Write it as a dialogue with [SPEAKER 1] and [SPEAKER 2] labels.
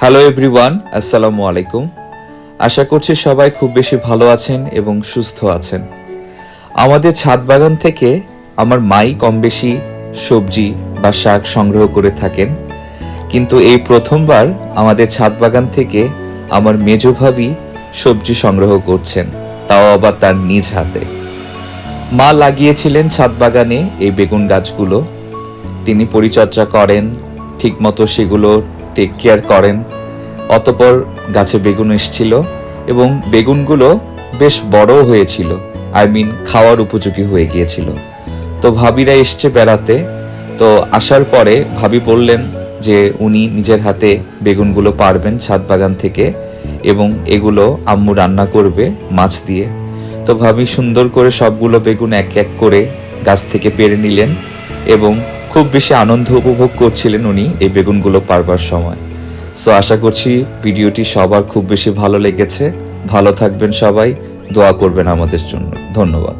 [SPEAKER 1] Hello everyone আসসালামু আলাইকুম আশা করছি সবাই খুব বেশি ভালো আছেন এবং সুস্থ আছেন। আমাদের ছাদ বাগান থেকে আমার মাই কম বেশি সবজি বা শাক সংগ্রহ করে থাকেন। কিন্তু এই প্রথমবার আমাদের ছাদ বাগান থেকে আমার মেজ ভাবি সবজি সংগ্রহ করছেন, তাও আবার তার নিজ হাতে। মা লাগিয়েছিলেন ছাদ বাগানে এই বেগুন গাছগুলো। তিনি পরিচর্যা করেন, ঠিকমতো সেগুলো টেক কেয়ার করেন। অতপর গাছে বেগুন এসেছিল এবং বেগুনগুলো বেশ বড় হয়েছিল। আই মিন খাওয়ার উপযোগী হয়ে গিয়েছিল। তো ভাবিরা এসছে বেড়াতে। তো আসার পরে ভাবি বললেন যে উনি নিজের হাতে বেগুনগুলো পারবেন ছাদ বাগান থেকে এবং এগুলো আম্মু রান্না করবে মাছ দিয়ে। তো ভাবি সুন্দর করে সবগুলো বেগুন এক এক করে গাছ থেকে পেরে নিলেন এবং খুব বেশি আনন্দ উপভোগ করছিলেন উনি এই বেগুনগুলো পারবার সময়। সো আশা করছি ভিডিওটি সবার খুব বেশি ভালো লেগেছে। ভালো থাকবেন সবাই, দোয়া করবেন আমাদের জন্য। ধন্যবাদ।